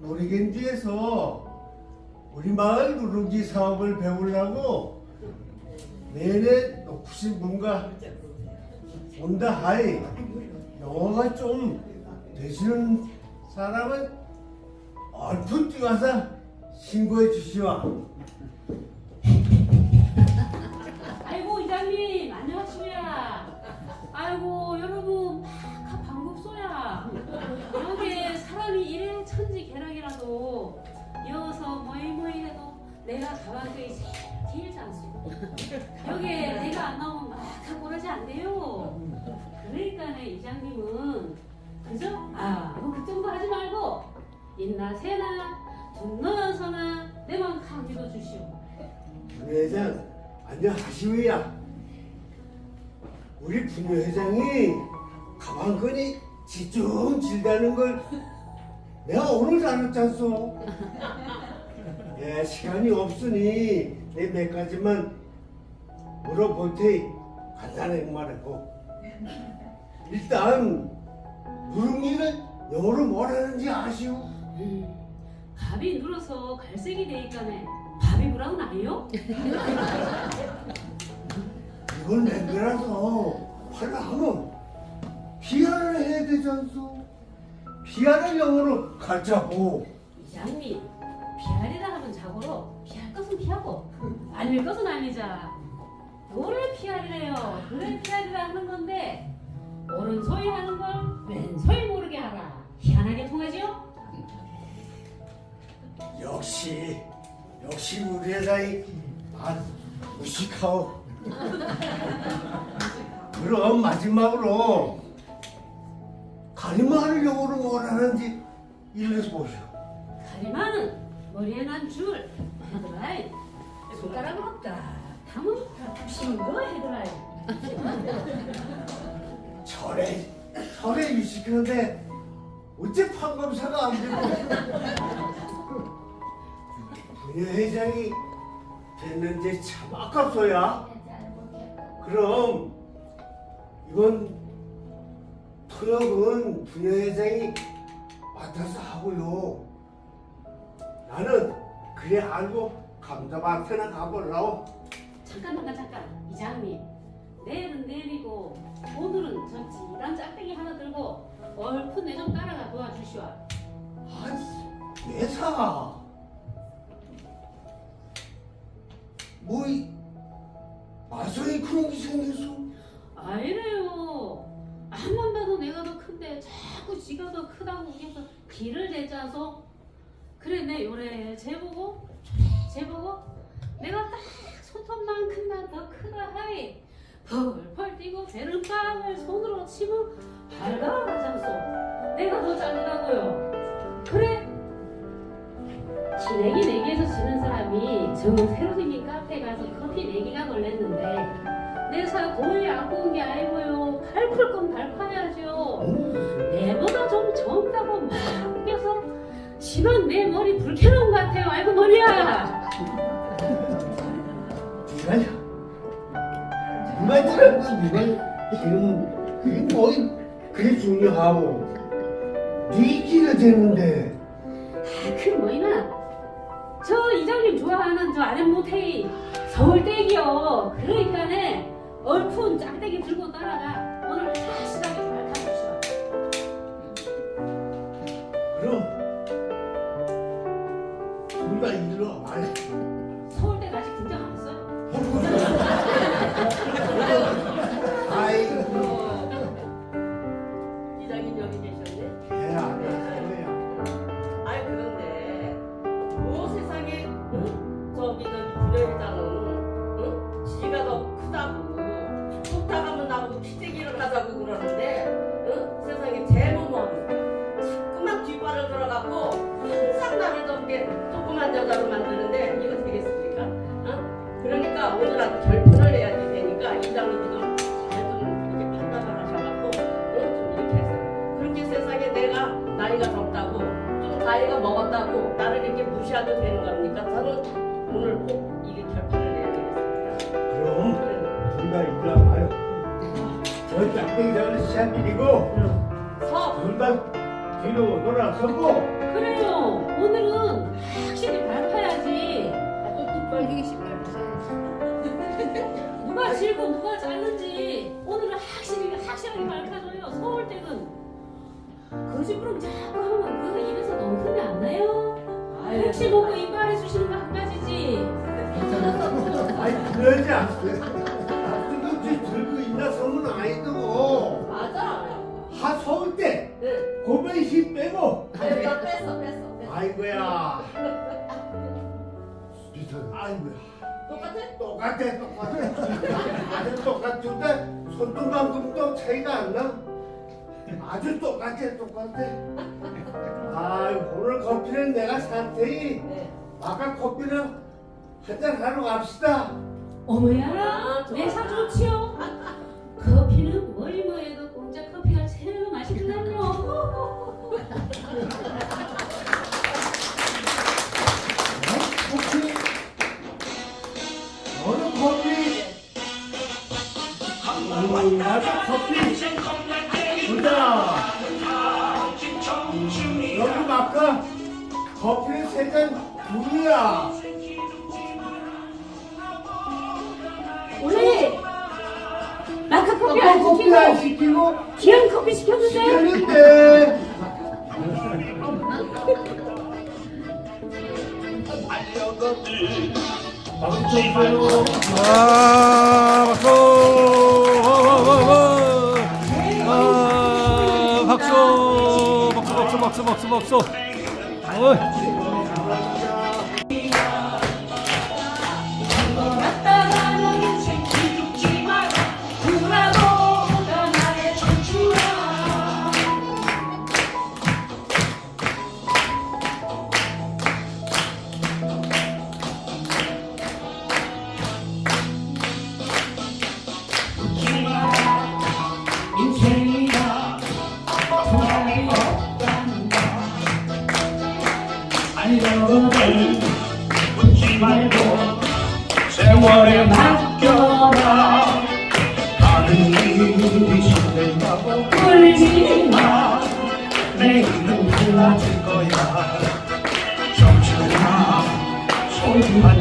노리겐지에서 우리 마을 누룽지 사업을 배우려고 내내 높으신 분과 온다 하이 영어가 좀 되시는 사람은 얼핏 뛰어서 신고해 주시오. 가방끈이 제일 장수 여기 내가 안 나오면 막 하고 그러지 안 돼요 그러니까네 이장님은 그죠? 아 뭐그 정도 하지 말고 인나 새나 돈 넣어서나 내만 강 믿어주시오 분회장 안녕하시오야. 우리 분회장이 가방끈이 지쭉 질다는 걸 내가 오늘 알았잖소. 예, 시간이 없으니 내몇 가지만 물어볼 테니 간단하게 말하고 일단 누룽이는 영어로 뭐라는지 아시오? 음, 밥이 눌어서 갈색이 되니까네 밥이 브라운 아니요? 이걸 맹글라서 팔라 하면 비하를 해야 되잖소. 비하를 영어로 가르쳐보. 이장님 피하고 아닐 것은 아니자 뭐를 피하리래요 그래 피하리라 하는 건데 오른소리 하는 걸 왼소리 모르게 하라 희한하게 통하지요? 역시 역시 우리 회사의 아 무식하오. 그럼 마지막으로 가리마를 영어로 뭐라는지 일러서 보시오. 가리마는 머리에 난줄 헤드라인 손가락으로 딱 담은 싱거 헤드라인 절에 절에 유식하는데 어째 판검사가 안 되고. 분여회장이 됐는지 참 아깝소야. 그럼 이건 토역은 분여회장이 맡아서 하고요 나는 그래 알고 감자밭에나 가보려고. 잠깐 잠깐 잠깐. 이장님 내일은 내일이고 오늘은 저 지단 짝대기 하나 들고 얼큰 내좀 따라가 도와주시오. 아니 회사. 뭐이 마성이 그런 게 생겼어? 아니래요. 한번 봐도 내가 더 큰데 자꾸 지가 더 크다고 우겨서 길을 대자서 그래 내 요래 쟤보고 쟤보고 내가 딱 손톱만큼만 더 크다 하이. 펄펄 뛰고 배른빵을 손으로 치면 발가락하장소. 내가 더 잘나고요. 그래. 기내기 내기에서 지는 사람이 저 새로 생긴 카페 가서 커피 내기가 걸렸는데 내사 돈이 아까운 게 아니고요. 밟을 건 밟아야죠. 내보다 좀 젊다고 막 웃겨서 집안 내 머리 불쾌로운 것 같아요. 아이고 머리야. 네가 들었고 네가 지금 그게 뭐 그게 중요하고 네 길을 되는데. 그 뭐이나? 저 이장님 좋아하는 저 아랫 모텔이 서울댁이요. 그러니까네 얼큰 짝대기 들고 따라가. 오늘 밝혀주시 일 땡땡이를 시합이고 서. 둘다 뒤로 돌아 서고 그래요. 오늘은 확실히 밟아야지. 빨리 시끄럽 누가 질고 누가 잘는지 오늘은 확실히 확실하게 밝혀줘요. 서울 때는 거짓부름 자꾸 하면 그 입에서 너무 큰데 안 나요? 혹시 보고 이빨 해주시는 거 한 가지지? 아니 그러지 않고 서울 때 네. 고백 힘 빼고 아유, 나 뺐어, 뺐어, 뺐어. 아이고야 아이고야 똑같아? 똑같아 똑같아 아주 똑같은데 손톱만큼도 차이가 안 나. 아주 똑같아 똑같아 아 오늘 커피는 내가 산 테니 네. 아까 커피는 한잔 하러 갑시다 어머야, 아, 좋아. 내 사좋지요? 커피는 뭐니 뭐해도 공짜 커피가 커피 어느 커피 음, 나도 커피 보자 여기 아까 커피는 세잔 둘이야 원래 마카 커피 안 커피 시키고 안 시키고 기한 커피 시켰는데 시켰는데 아, 박수! 아, 박수! 박수, 박수, 박수, 박수, 박수. 어이. 웃지 말고 세월에 맡겨라. 하는 일이 시들다고 울지 마 내일은 달라질 거야. 청춘아 소중한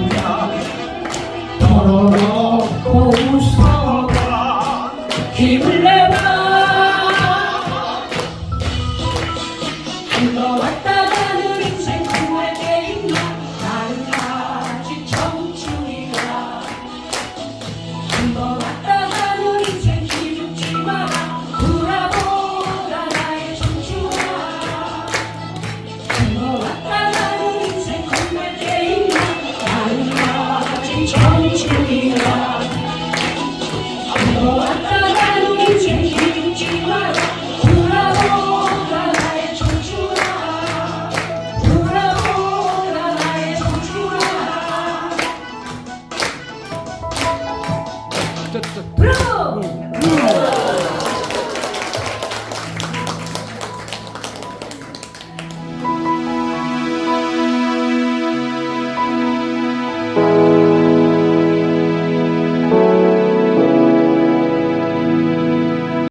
음. 음.